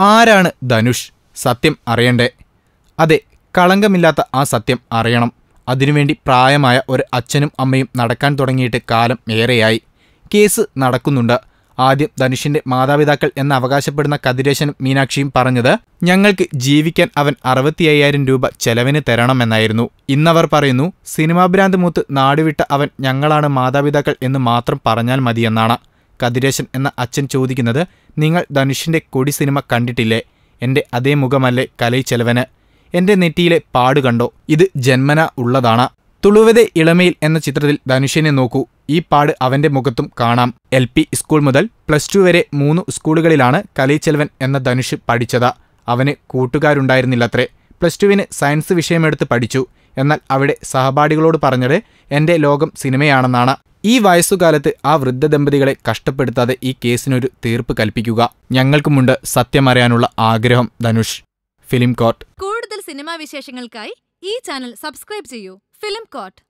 ആരാണ് ധനുഷ്? സത്യം അറിയണ്ടേ? അതെ കളങ്കമില്ലാത്ത ആ സത്യം അറിയണം. അതിനുവേണ്ടി പ്രായമായ ഒരു അച്ഛനും അമ്മയും നടക്കാൻ തുടങ്ങിയിട്ട് കാലം ഏറെയായി. കേസ് നടക്കുന്നുണ്ട്. ആദ്യം ധനുഷിന്റെ മാതാപിതാക്കൾ എന്ന് അവകാശപ്പെടുന്ന കതിരേശനും മീനാക്ഷിയും പറഞ്ഞത് ഞങ്ങൾക്ക് ജീവിക്കാൻ അവൻ അറുപത്തി അയ്യായിരം രൂപ ചെലവിന് തരണമെന്നായിരുന്നു. ഇന്നവർ പറയുന്നു സിനിമാ ഭ്രാന്ത് മൂത്ത് നാടുവിട്ട അവൻ ഞങ്ങളാണ് മാതാപിതാക്കൾ എന്ന് മാത്രം പറഞ്ഞാൽ മതിയെന്നാണ്. കതിരേശൻ എന്ന അച്ഛൻ ചോദിക്കുന്നത് നിങ്ങൾ ധനുഷിന്റെ കൊടി സിനിമ കണ്ടിട്ടില്ലേ? എന്റെ അതേ മുഖമല്ലേ കലൈ ചെലവന്? എന്റെ നെറ്റിയിലെ പാട് കണ്ടോ? ഇത് ജന്മന ഉള്ളതാണ്. തുളുവതെ ഇളമയിൽ എന്ന ചിത്രത്തിൽ ധനുഷിനെ നോക്കൂ. ഈ പാട് അവന്റെ മുഖത്തും കാണാം. എൽ പി സ്കൂൾ മുതൽ പ്ലസ് ടു വരെ മൂന്ന് സ്കൂളുകളിലാണ് കലൈച്ചെലവൻ എന്ന ധനുഷ് പഠിച്ചത്. അവന് കൂട്ടുകാരുണ്ടായിരുന്നില്ലത്രേ. പ്ലസ് ടുവിന് സയൻസ് വിഷയമെടുത്ത് പഠിച്ചു. എന്നാൽ അവിടെ സഹപാഠികളോട് പറഞ്ഞത് എന്റെ ലോകം സിനിമയാണെന്നാണ്. ഈ വയസ്സുകാലത്ത് ആ വൃദ്ധ ദമ്പതികളെ കഷ്ടപ്പെടുത്താതെ ഈ കേസിനൊരു തീർപ്പ് കൽപ്പിക്കുക. ഞങ്ങൾക്കുമുണ്ട് സത്യമറിയാനുള്ള ആഗ്രഹം ധനുഷ്. Film court. കൂടുതൽ സിനിമാ വിശേഷങ്ങൾക്കായി ഈ ചാനൽ സബ്സ്ക്രൈബ് ചെയ്യൂ. Film court